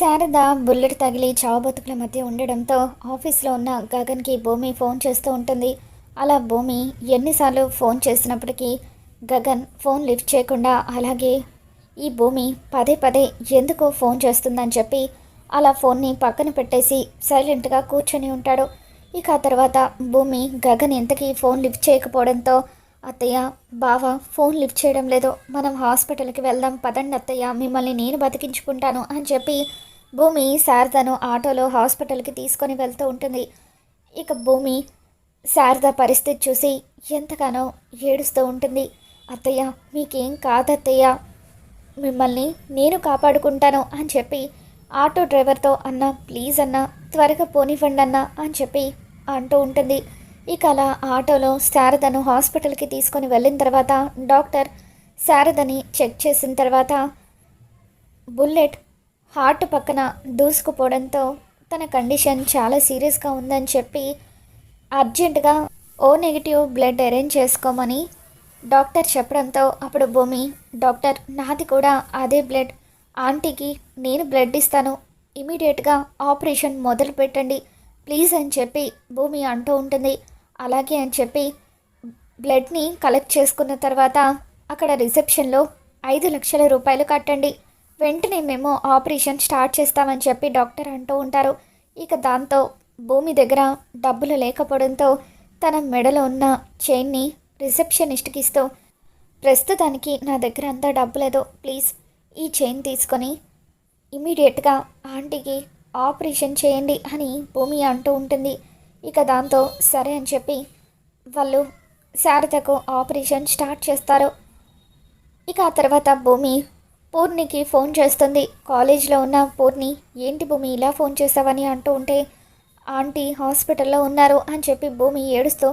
Sharada bullet తగిలి చావబతుకుల మధ్య ఉండడంతో ఆఫీస్లో ఉన్న గగన్కి భూమి ఫోన్ చేస్తూ ఉంటుంది. అలా భూమి ఎన్నిసార్లు ఫోన్ చేసినప్పటికీ గగన్ ఫోన్ లిఫ్ట్ చేయకుండా అలాగే ఈ భూమి పదే పదే ఎందుకు ఫోన్ చేస్తుందని చెప్పి అలా ఫోన్ని పక్కన పెట్టేసి సైలెంట్గా కూర్చొని ఉంటాడు. ఇక ఆ తర్వాత భూమి గగన్ ఎంతకీ ఫోన్ లిఫ్ట్ చేయకపోవడంతో అత్తయ్య బావ ఫోన్ లిఫ్ట్ చేయడం లేదు మనం హాస్పిటల్కి వెళ్దాం పదండి అత్తయ్య మిమ్మల్ని నేను బతికించుకుంటాను అని చెప్పి భూమి శారదను ఆటోలో హాస్పిటల్కి తీసుకొని వెళ్తూ ఉంటుంది. ఇక భూమి శారద పరిస్థితి చూసి ఎంతగానో ఏడుస్తూ ఉంటుంది. అత్తయ్య మీకేం కాదత్తయ్య మిమ్మల్ని నేను కాపాడుకుంటాను అని చెప్పి ఆటో డ్రైవర్తో అన్న ప్లీజ్ అన్న త్వరగా పోనివ్వండి అన్న అని చెప్పి అంటూ ఉంటుంది. ఇక అలా ఆటోలో శారదను హాస్పిటల్కి తీసుకొని వెళ్ళిన తర్వాత డాక్టర్ శారదని చెక్ చేసిన తర్వాత బుల్లెట్ హార్ట్ పక్కన దూసుకుపోవడంతో తన కండిషన్ చాలా సీరియస్గా ఉందని చెప్పి అర్జెంటుగా ఓ నెగిటివ్ బ్లడ్ అరేంజ్ చేసుకోమని డాక్టర్ చెప్పడంతో అప్పుడు భూమి డాక్టర్ నాది కూడా అదే బ్లడ్ ఆంటీకి నేను బ్లడ్ ఇస్తాను ఇమీడియట్గా ఆపరేషన్ మొదలు పెట్టండి ప్లీజ్ అని చెప్పి భూమి అంటూ ఉంటుంది. అలాగే అని చెప్పి బ్లడ్ని కలెక్ట్ చేసుకున్న తర్వాత అక్కడ రిసెప్షన్లో ఐదు లక్షల రూపాయలు కట్టండి. వెంటనే మేము ఆపరేషన్ స్టార్ట్ చేస్తామని చెప్పి డాక్టర్ అంటూ ఉంటారు. ఇక దాంతో భూమి దగ్గర డబ్బులు లేకపోవడంతో తన మెడలో ఉన్న చైన్ని రిసెప్షనిస్ట్కి ఇస్తూ ప్రస్తుతానికి నా దగ్గర అంతా డబ్బు లేదు. ప్లీజ్ ఈ చైన్ తీసుకొని ఇమీడియట్గా ఆంటీకి ఆపరేషన్ చేయండి అని భూమి అంటూ ఉంటుంది. ఇక దాంతో సరే అని చెప్పి వాళ్ళు శారదకు ఆపరేషన్ స్టార్ట్ చేస్తారు. ఇక ఆ తర్వాత భూమి పూర్ణికి ఫోన్ చేస్తుంది. కాలేజ్లో ఉన్న పూర్ణి ఏంటి భూమి ఇలా ఫోన్ చేసావని అంటూ ఉంటే ఆంటీ హాస్పిటల్లో ఉన్నారు అని చెప్పి భూమి ఏడుస్తూ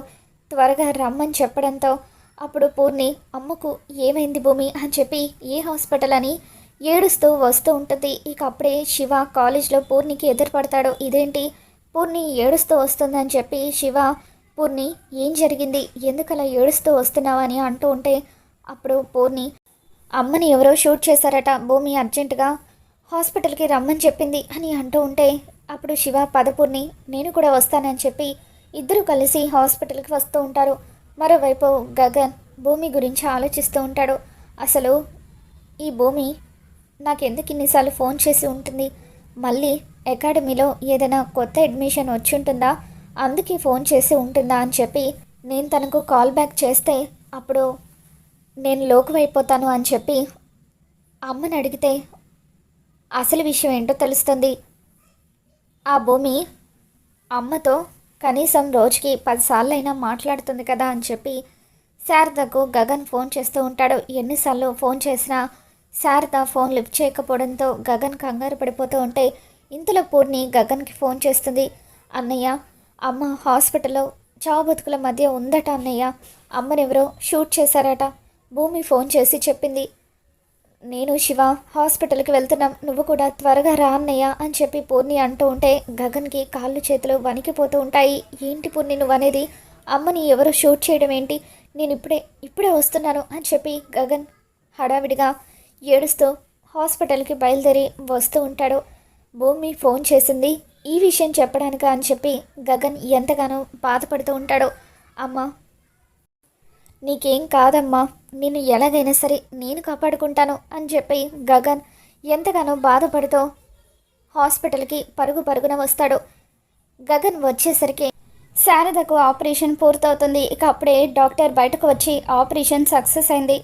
త్వరగా రమ్మని చెప్పడంతో అప్పుడు పూర్ణి అమ్మకు ఏమైంది భూమి? అని చెప్పి ఏ హాస్పిటల్? అని ఏడుస్తూ వస్తూ ఉంటుంది. ఇక అప్పుడే శివ కాలేజ్లో పూర్ణికి ఎదురుపడతాడు ఇదేంటి? పూర్ణి ఏడుస్తూ వస్తుందని చెప్పి శివ పూర్ణి ఏం జరిగింది? ఎందుకలా ఏడుస్తూ వస్తున్నావని అంటూ ఉంటే అప్పుడు పూర్ణి అమ్మని ఎవరో షూట్ చేశారట భూమి అర్జెంటుగా హాస్పిటల్కి రమ్మని చెప్పింది అని అంటూ ఉంటే అప్పుడు శివ పదపూర్ణి నేను కూడా వస్తానని చెప్పి ఇద్దరు కలిసి హాస్పిటల్కి వస్తూ ఉంటారు. మరోవైపు గగన్ భూమి గురించి ఆలోచిస్తూ ఉంటాడు. అసలు ఈ భూమి నాకెందుకు ఇన్నిసార్లు ఫోన్ చేసి ఉంటుంది? మళ్ళీ అకాడమీలో ఏదైనా కొత్త అడ్మిషన్ వచ్చి ఉంటుందా అందుకే ఫోన్ చేసి ఉంటుందా అని చెప్పి నేను తనకు కాల్ బ్యాక్ చేస్తే అప్పుడు నేను లోకువైపోతాను అని చెప్పి అమ్మని అడిగితే అసలు విషయం ఏంటో తెలుస్తుంది? ఆ భూమి అమ్మతో కనీసం రోజుకి పదిసార్లైనా మాట్లాడుతుంది కదా అని చెప్పి శారదకు గగన్ ఫోన్ చేస్తూ ఉంటాడు. ఎన్నిసార్లు ఫోన్ చేసినా శారద ఫోన్ లిఫ్ట్ చేయకపోవడంతో గగన్ కంగారు పడిపోతూ ఉంటే ఇంతలో పూర్ణి గగన్కి ఫోన్ చేస్తుంది. అన్నయ్య అమ్మ హాస్పిటల్లో చావు బతుకుల మధ్య ఉందట అన్నయ్య. అమ్మనెవరో షూట్ చేశారట. భూమి ఫోన్ చేసి చెప్పింది. నేను శివ హాస్పిటల్కి వెళ్తున్నాం. నువ్వు కూడా త్వరగా రా అన్నయ్య అని చెప్పి పూర్ణి అంటూ ఉంటే గగన్కి కాళ్ళు చేతులు వణికిపోతూ ఉంటాయి. ఏంటి పూర్ణి నువ్వు అనేది అమ్మని ఎవరు షూట్ చేయడం ఏంటి? నేను ఇప్పుడే ఇప్పుడే వస్తున్నాను అని చెప్పి గగన్ హడావిడిగా ఏడుస్తూ హాస్పిటల్కి బయలుదేరి వస్తూ ఉంటాడు. భూమి ఫోన్ చేసింది. ఈ విషయం చెప్పడానిక అని చెప్పి గగన్ ఎంతగానో బాధపడుతూ ఉంటాడో. అమ్మ! నీకేం కాదమ్మా! నిన్ను ఎలాగైనా సరే నేను కాపాడుకుంటాను అని చెప్పి గగన్ ఎంతగానో బాధపడుతూ హాస్పిటల్కి పరుగు పరుగున వస్తాడు. గగన్ వచ్చేసరికి శారదకు ఆపరేషన్ పూర్తవుతుంది. ఇక అప్పుడే డాక్టర్ బయటకు వచ్చి ఆపరేషన్ సక్సెస్ అయింది.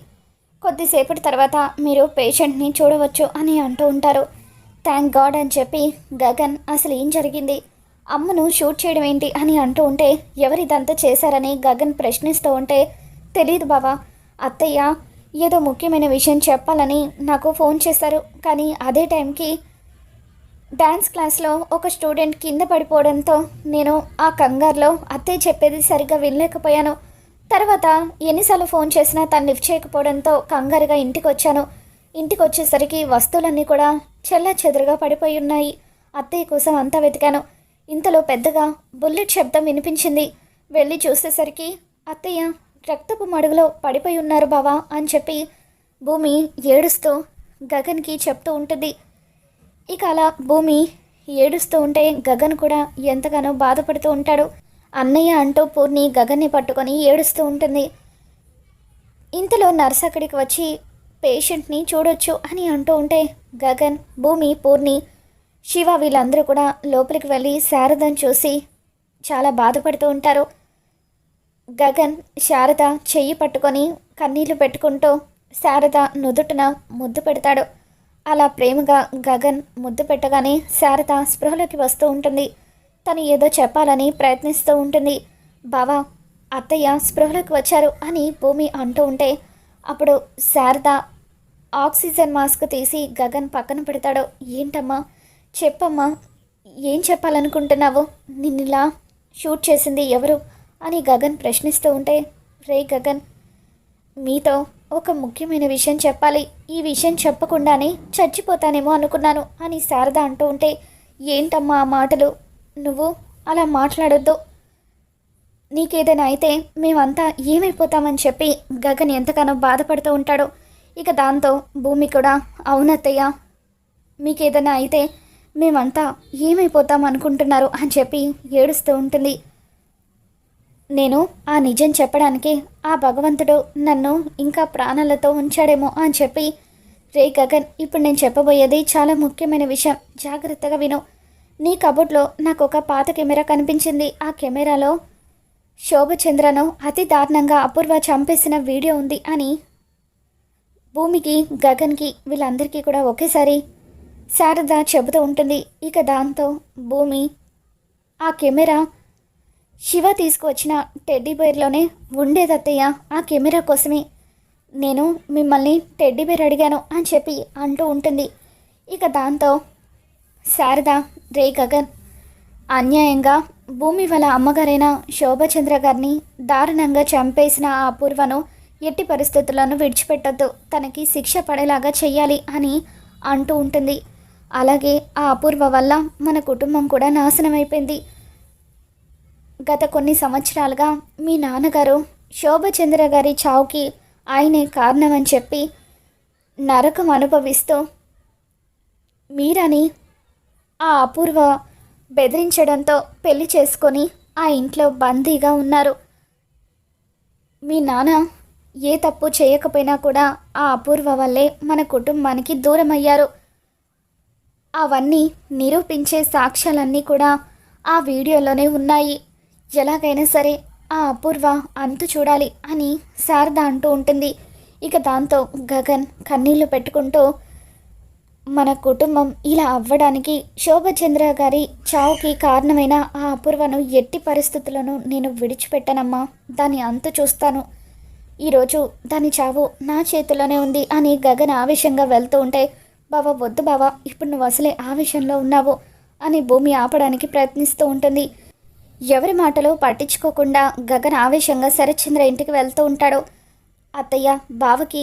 కొద్దిసేపటి తర్వాత మీరు పేషెంట్ని చూడవచ్చు అని అంటూ ఉంటారు. థ్యాంక్ గాడ్ అని చెప్పి గగన్ అసలు ఏం జరిగింది? అమ్మను షూట్ చేయడం ఏంటి అని అంటూ ఉంటే ఎవరిదంతా చేశారని గగన్ ప్రశ్నిస్తూ ఉంటే తెలియదు బావా అత్తయ్య ఏదో ముఖ్యమైన విషయం చెప్పాలని నాకు ఫోన్ చేశారు కానీ అదే టైంకి డ్యాన్స్ క్లాస్లో ఒక స్టూడెంట్ కింద పడిపోవడంతో నేను ఆ కంగారులో అత్తయ్య చెప్పేది సరిగ్గా వినలేకపోయాను. తర్వాత ఎన్నిసార్లు ఫోన్ చేసినా తను లిఫ్ట్ చేయకపోవడంతో కంగారుగా ఇంటికి వచ్చాను ఇంటికి వచ్చేసరికి వస్తువులన్నీ కూడా చెల్లా చెదురుగా పడిపోయి ఉన్నాయి. అత్తయ్య కోసం అంతా వెతికాను. ఇంతలో పెద్దగా బుల్లెట్ శబ్దం వినిపించింది. వెళ్ళి చూసేసరికి అత్తయ్య రక్తపు మడుగులో పడిపోయి ఉన్నారు బావా అని చెప్పి భూమి ఏడుస్తూ గగన్కి చెప్తూ ఉంటుంది. ఇక అలా భూమి ఏడుస్తూ ఉంటే గగన్ కూడా ఎంతగానో బాధపడుతూ ఉంటాడు. అన్నయ్య అంటూ పూర్ణి గగన్ని పట్టుకొని ఏడుస్తూ ఉంటుంది. ఇంతలో నర్స్ అక్కడికి వచ్చి పేషెంట్ని చూడొచ్చు అని అంటూ ఉంటే గగన్ భూమి పూర్ణి శివ వీళ్ళందరూ కూడా లోపలికి వెళ్ళి శారదను చూసి చాలా బాధపడుతూ ఉంటారు. గగన్ శారద చెయ్యి పట్టుకొని కన్నీళ్ళు పెట్టుకుంటూ శారద నుదుటిన ముద్దు పెడతాడు. అలా ప్రేమగా గగన్ ముద్దు పెట్టగానే శారద స్పృహలోకి వస్తూ ఉంటుంది. తను ఏదో చెప్పాలని ప్రయత్నిస్తూ ఉంటుంది. బావా అత్తయ్య స్పృహలోకి వచ్చారు అని భూమి అంటూ ఉంటే అప్పుడు శారద ఆక్సిజన్ మాస్క్ తీసి గగన్ పక్కన పెడతాడు. ఏంటమ్మా? చెప్పమ్మా. ఏం చెప్పాలనుకుంటున్నావు? నిన్నిలా షూట్ చేసింది ఎవరు? అని గగన్ ప్రశ్నిస్తూ ఉంటే రే గగన్ మీతో ఒక ముఖ్యమైన విషయం చెప్పాలి. ఈ విషయం చెప్పకుండానే చచ్చిపోతానేమో అనుకున్నాను అని శారద అంటూ ఉంటే ఏంటమ్మా ఆ మాటలు? నువ్వు అలా మాట్లాడొద్దు. నీకేదైనా అయితే మేమంతా ఏమైపోతామని చెప్పి గగన్ ఎంతగానో బాధపడుతూ ఉంటాడు. ఇక దాంతో భూమి కూడా అవునత్తయ్య. మీకేదైనా అయితే మేమంతా ఏమైపోతాం అనుకుంటున్నారు అని చెప్పి ఏడుస్తూ ఉంటుంది. నేను ఆ నిజం చెప్పడానికి ఆ భగవంతుడు నన్ను ఇంకా ప్రాణాలతో ఉంచాడేమో అని చెప్పి రే గగన్ ఇప్పుడు నేను చెప్పబోయేది చాలా ముఖ్యమైన విషయం. జాగ్రత్తగా విను. నీ కబోర్డ్లో నాకు ఒక పాత కెమెరా కనిపించింది. ఆ కెమెరాలో శోభచంద్రను అతి దారుణంగా అపూర్వ చంపేసిన వీడియో ఉంది అని భూమికి గగన్కి వీళ్ళందరికీ కూడా ఒకేసారి శారద చెబుతూ ఉంటుంది. ఇక దాంతో భూమి ఆ కెమెరా శివ తీసుకువచ్చిన టెడ్డీ బేర్లోనే ఉండేదత్తయ్య ఆ కెమెరా కోసమే నేను మిమ్మల్ని టెడ్డీ బేర్ అడిగాను అని చెప్పి అంటూ ఉంటుంది. ఇక దాంతో శారద రే గగన్ అన్యాయంగా భూమి వాళ్ళ అమ్మగారైన శోభచంద్ర గారిని దారుణంగా చంపేసిన ఆ అపూర్వను ఎట్టి పరిస్థితులను విడిచిపెట్టొద్దు. తనకి శిక్ష పడేలాగా చెయ్యాలి అని అంటూ ఉంటుంది. అలాగే ఆ అపూర్వ వల్ల మన కుటుంబం కూడా నాశనం అయిపోయింది గత కొన్ని సంవత్సరాలుగా మీ నాన్నగారు శోభచంద్ర గారి చావుకి ఆయనే కారణమని చెప్పి నరకం అనుభవిస్తూ మీరని ఆ అపూర్వ బెదిరించడంతో పెళ్ళి చేసుకొని ఆ ఇంట్లో బందీగా ఉన్నారు. మీ నాన్న ఏ తప్పు చేయకపోయినా కూడా ఆ అపూర్వ వల్లే మన కుటుంబానికి దూరమయ్యారు. అవన్నీ నిరూపించే సాక్ష్యాలన్నీ కూడా ఆ వీడియోలోనే ఉన్నాయి. ఎలాగైనా సరే ఆ అపూర్వ అంతు చూడాలి అని శారద అంటూ ఉంటుంది. ఇక దాంతో గగన్ కన్నీళ్ళు పెట్టుకుంటూ మన కుటుంబం ఇలా అవ్వడానికి శోభచంద్ర గారి చావుకి కారణమైన ఆ అపూర్వను ఎట్టి పరిస్థితులను నేను విడిచిపెట్టనమ్మా. దాని అంతు చూస్తాను. ఈరోజు దాని చావు నా చేతిలోనే ఉంది అని గగన్ ఆవేశంగా వెళ్తూ ఉంటే బావా వద్దు బావా ఇప్పుడు నువ్వు అసలే ఆవేశంలో ఉన్నావు అని భూమి ఆపడానికి ప్రయత్నిస్తూ ఉంటుంది. ఎవరి మాటలు పట్టించుకోకుండా గగన్ ఆవేశంగా శరత్చంద్ర ఇంటికి వెళ్తూ ఉంటాడు. అత్తయ్య బావకి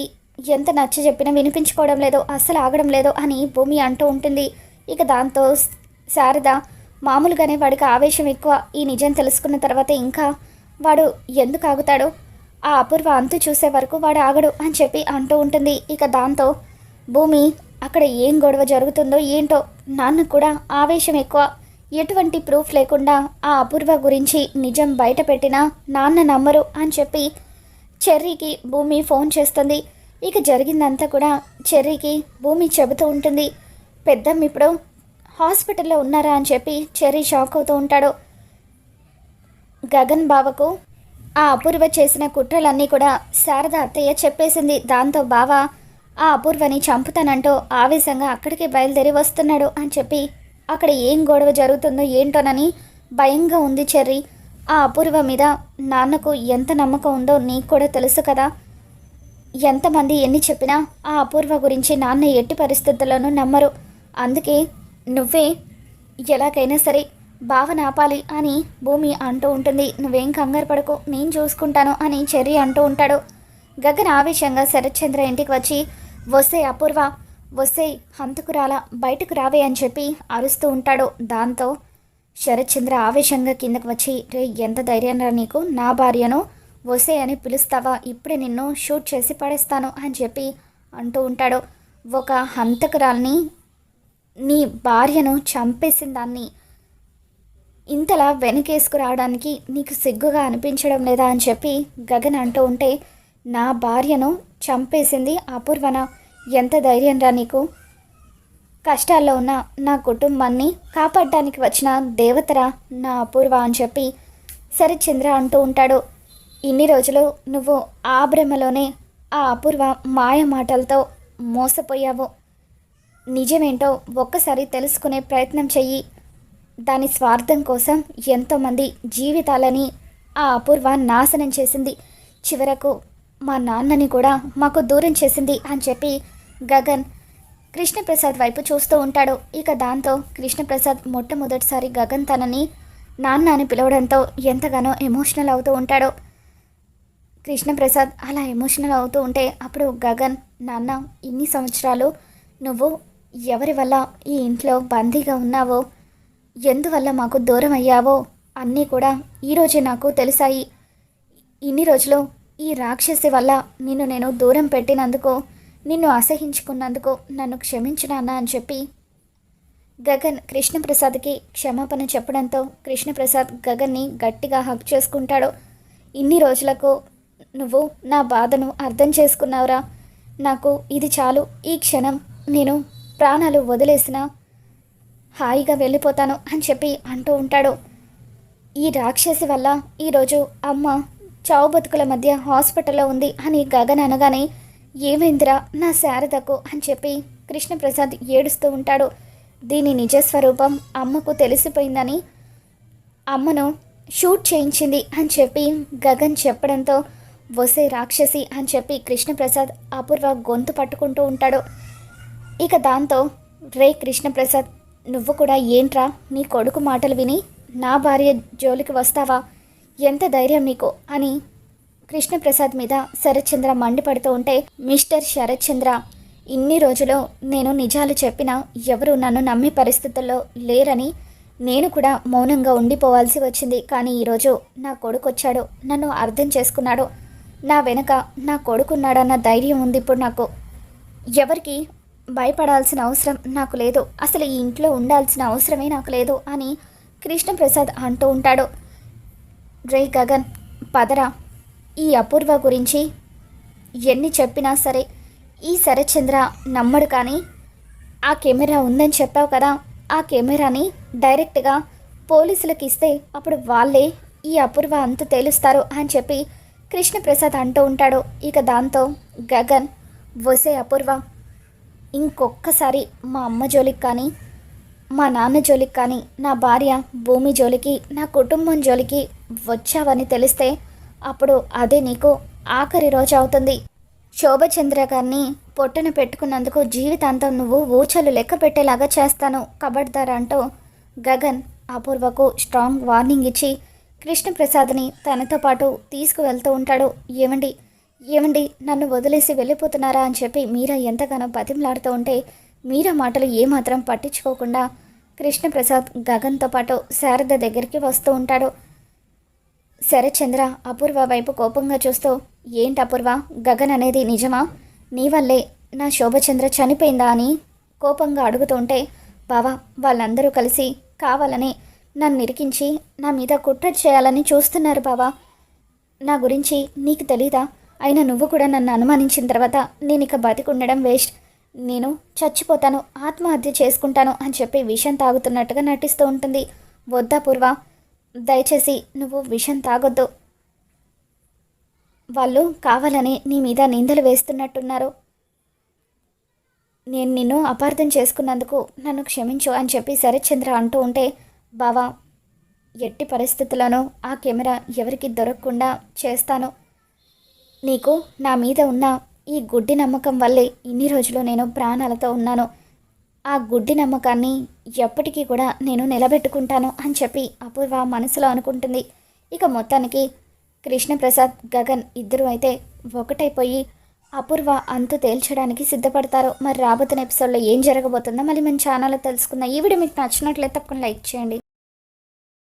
ఎంత నచ్చ చెప్పినా వినిపించుకోవడం లేదో అస్సలు ఆగడం లేదో అని భూమి అంటూ ఉంటుంది. ఇక దాంతో శారద మామూలుగానే వాడికి ఆవేశం ఎక్కువ. ఈ నిజం తెలుసుకున్న తర్వాత ఇంకా వాడు ఎందుకు ఆగుతాడు? ఆ అపూర్వ అంతు చూసే వరకు వాడు ఆగడు అని చెప్పి అంటూ ఉంటుంది. ఇక దాంతో భూమి అక్కడ ఏం గొడవ జరుగుతుందో ఏంటో నాన్న కూడా ఆవేశం ఎక్కువ. ఎటువంటి ప్రూఫ్ లేకుండా ఆ అపూర్వ గురించి నిజం బయట పెట్టినా నాన్న నమ్మరు అని చెప్పి చెర్రీకి భూమి ఫోన్ చేస్తుంది. ఇక జరిగిందంతా కూడా చెర్రీకి భూమి చెబుతూ ఉంటుంది. పెద్దమ్మ ఇప్పుడు హాస్పిటల్లో ఉన్నారా అని చెప్పి చెర్రీ షాక్ అవుతూ ఉంటాడు. గగన్ బావకు ఆ అపూర్వ చేసిన కుట్రలన్నీ కూడా శారద అత్తయ్య చెప్పేసింది. దాంతో బావ ఆ అపూర్వని చంపుతానంటూ ఆవేశంగా అక్కడికి బయలుదేరి వస్తున్నాడు అని చెప్పి అక్కడ ఏం గొడవ జరుగుతుందో ఏంటోనని భయంగా ఉంది చెర్రి. ఆ అపూర్వ మీద నాన్నకు ఎంత నమ్మకం ఉందో నీకు కూడా తెలుసు కదా. ఎంతమంది ఎన్ని చెప్పినా ఆ అపూర్వ గురించి నాన్న ఎట్టి పరిస్థితుల్లోనూ నమ్మరు. అందుకే నువ్వే ఎలాగైనా సరే భావన ఆపాలి అని భూమి అంటూ ఉంటుంది. నువ్వేం కంగారు పడకు నేను చూసుకుంటాను అని చెర్రి అంటూ ఉంటాడు. గగన్ ఆవేశంగా శరత్చంద్ర ఇంటికి వచ్చి వస్తే అపూర్వ వస్తే హంతకురాల బయటకు రావే అని చెప్పి అరుస్తూ ఉంటాడు. దాంతో శరత్చంద్ర ఆవేశంగా కిందకు వచ్చి రే ఎంత ధైర్యం రా నీకు? నా భార్యను వసే అని పిలుస్తావా? ఇప్పుడే నిన్ను షూట్ చేసి పడేస్తాను అని చెప్పి అంటూ ఉంటాడు. ఒక హంతకురాల్ని నీ భార్యను చంపేసిన దాన్ని ఇంతలా వెనకేసుకు రావడానికి నీకు సిగ్గుగా అనిపించడం లేదా అని చెప్పి గగన్ అంటూ ఉంటే నా భార్యను చంపేసింది అపూర్వన. ఎంత ధైర్యం రా నీకు. కష్టాల్లో ఉన్న నా కుటుంబాన్ని కాపాడడానికి వచ్చిన దేవతరా నా అపూర్వ అని చెప్పి చంద్ర అంటూ ఉంటాడు. ఇన్ని రోజులు నువ్వు ఆ భ్రమలోనే ఆ అపూర్వ మాయ మాటలతో మోసపోయావు. నిజమేంటో ఒక్కసారి తెలుసుకునే ప్రయత్నం చెయ్యి. దాని స్వార్థం కోసం ఎంతోమంది జీవితాలని ఆ అపూర్వ నాశనం చేసింది. చివరకు మా నాన్నని కూడా మాకు దూరం చేసింది అని చెప్పి గగన్ కృష్ణప్రసాద్ వైపు చూస్తూ ఉంటాడు. ఇక దాంతో కృష్ణప్రసాద్ మొట్టమొదటిసారి గగన్ తనని నాన్న అని పిలవడంతో ఎంతగానో ఎమోషనల్ అవుతూ ఉంటాడు. కృష్ణప్రసాద్ అలా ఎమోషనల్ అవుతూ ఉంటే అప్పుడు గగన్ నాన్న ఇన్ని సంవత్సరాలు నువ్వు ఎవరి వల్ల ఈ ఇంట్లో బందీగా ఉన్నావో ఎందువల్ల మాకు దూరం అయ్యావో అన్నీ కూడా ఈరోజే నాకు తెలిసాయి. ఇన్ని రోజులు ఈ రాక్షసి వల్ల నిన్ను నేను దూరం పెట్టినందుకు నిన్ను అసహించుకున్నందుకు నన్ను క్షమించినానా అని చెప్పి గగన్ కృష్ణప్రసాద్కి క్షమాపణ చెప్పడంతో కృష్ణప్రసాద్ గగన్ని గట్టిగా హక్ చేసుకుంటాడు. ఇన్ని రోజులకు నువ్వు నా బాధను అర్థం చేసుకున్నావురా. నాకు ఇది చాలు. ఈ క్షణం నేను ప్రాణాలు వదిలేసిన హాయిగా వెళ్ళిపోతాను అని చెప్పి అంటూ ఉంటాడు. ఈ రాక్షసి వల్ల ఈరోజు అమ్మ చావు బతుకుల మధ్య హాస్పిటల్లో ఉంది అని గగన్ అనగానే ఏమైందిరా? నా శారదకు అని చెప్పి కృష్ణప్రసాద్ ఏడుస్తూ ఉంటాడు. దీని నిజస్వరూపం అమ్మకు తెలిసిపోయిందని అమ్మను షూట్ చేయించింది అని చెప్పి గగన్ చెప్పడంతో వసే రాక్షసి అని చెప్పి కృష్ణప్రసాద్ అపూర్వ గొంతు పట్టుకుంటూ ఉంటాడు. ఇక దాంతో రే కృష్ణప్రసాద్ నువ్వు కూడా ఏంట్రా? నీ కొడుకు మాటలు విని నా భార్య జోలికి వస్తావా? ఎంత ధైర్యం నీకు? అని కృష్ణప్రసాద్ మీద శరత్చంద్ర మండిపడుతూ ఉంటే మిస్టర్ శరత్చంద్ర ఇన్ని రోజులు నేను నిజాలు చెప్పినా ఎవరు నన్ను నమ్మే పరిస్థితుల్లో లేరని నేను కూడా మౌనంగా ఉండిపోవాల్సి వచ్చింది. కానీ ఈరోజు నా కొడుకు వచ్చాడు నన్ను అర్థం చేసుకున్నాడు. నా వెనక నా కొడుకున్నాడన్న ధైర్యం ఉంది ఇప్పుడు నాకు. ఎవరికి భయపడాల్సిన అవసరం నాకు లేదు. అసలు ఈ ఇంట్లో ఉండాల్సిన అవసరమే నాకు లేదు అని కృష్ణప్రసాద్ అంటూ ఉంటాడు. రే గగన్ పదరా ఈ అపూర్వ గురించి ఎన్ని చెప్పినా సరే ఈ శరచంద్ర నమ్మడు కానీ ఆ కెమెరా ఉందని చెప్పావు కదా ఆ కెమెరాని డైరెక్ట్గా పోలీసులకు ఇస్తే అప్పుడు వాళ్ళే ఈ అపూర్వ అంత తేలుస్తారు అని చెప్పి కృష్ణప్రసాద్ అంటూ ఉంటాడు. ఇక దాంతో గగన్ వసే అపూర్వ ఇంకొక్కసారి మా అమ్మ జోలికి కానీ మా నాన్న జోలికి కానీ నా భార్య భూమి జోలికి నా కుటుంబం జోలికి వచ్చావని తెలిస్తే అప్పుడు అదే నీకు ఆఖరి రోజు అవుతుంది. శోభచంద్ర గారిని పొట్టన పెట్టుకున్నందుకు జీవితాంతం నువ్వు ఊచలు లెక్క పెట్టేలాగా చేస్తాను కబడ్దార్ అంటూ గగన్ అపూర్వకు స్ట్రాంగ్ వార్నింగ్ ఇచ్చి కృష్ణప్రసాద్ని తనతో పాటు తీసుకువెళ్తూ ఉంటాడు. ఏమండి? ఏమండి నన్ను వదిలేసి వెళ్ళిపోతున్నారా అని చెప్పి మీరా ఎంతగానో బతిమలాడుతూ ఉంటే మీరా మాటలు ఏమాత్రం పట్టించుకోకుండా కృష్ణప్రసాద్ గగన్తో పాటు శారద దగ్గరికి వస్తూ ఉంటాడు. శరచంద్ర అపూర్వ వైపు కోపంగా చూస్తూ ఏంటి అపూర్వ గగన్ అనేది నిజమా? నీ వల్లే నా శోభచంద్ర చనిపోయిందా? అని కోపంగా అడుగుతుంటే బావా వాళ్ళందరూ కలిసి కావాలని నన్ను నిరికించి నా మీద కుట్ర చేయాలని చూస్తున్నారు బావా. నా గురించి నీకు తెలీదా? అయినా నువ్వు కూడా నన్ను అనుమానించిన తర్వాత నేను ఇక బతికుండడం వేస్ట్. నేను చచ్చిపోతాను ఆత్మహత్య చేసుకుంటాను అని చెప్పి విషం తాగుతున్నట్టుగా నటిస్తూ ఉంటుంది. వద్దా పూర్వ? దయచేసి నువ్వు విషం తాగొద్దు. వాళ్ళు కావాలని నీ మీద నిందలు వేస్తున్నట్టున్నారు. నేను నిన్ను అపార్థం చేసుకున్నందుకు నన్ను క్షమించు అని చెప్పి శరత్చంద్ర అంటూ ఉంటే బావా ఎట్టి పరిస్థితులను ఆ కెమెరా ఎవరికి దొరకకుండా చేస్తాను. నీకు నా మీద ఉన్న ఈ గుడ్డి నమ్మకం వల్లే ఇన్ని రోజులు నేను ప్రాణాలతో ఉన్నాను. ఆ గుడ్డి నమ్మకాన్ని ఎప్పటికీ కూడా నేను నిలబెట్టుకుంటాను అని చెప్పి అపూర్వ మనసులో అనుకుంటుంది. ఇక మొత్తానికి కృష్ణప్రసాద్ గగన్ ఇద్దరు అయితే ఒకటైపోయి అపూర్వ అంతు తేల్చడానికి సిద్ధపడతారు. మరి రాబోతున్న ఎపిసోడ్లో ఏం జరగబోతుందో మళ్ళీ మన ఛానల్లో తెలుసుకుందాం. ఈ వీడియో మీకు నచ్చినట్లయితే తప్పకుండా లైక్ చేయండి.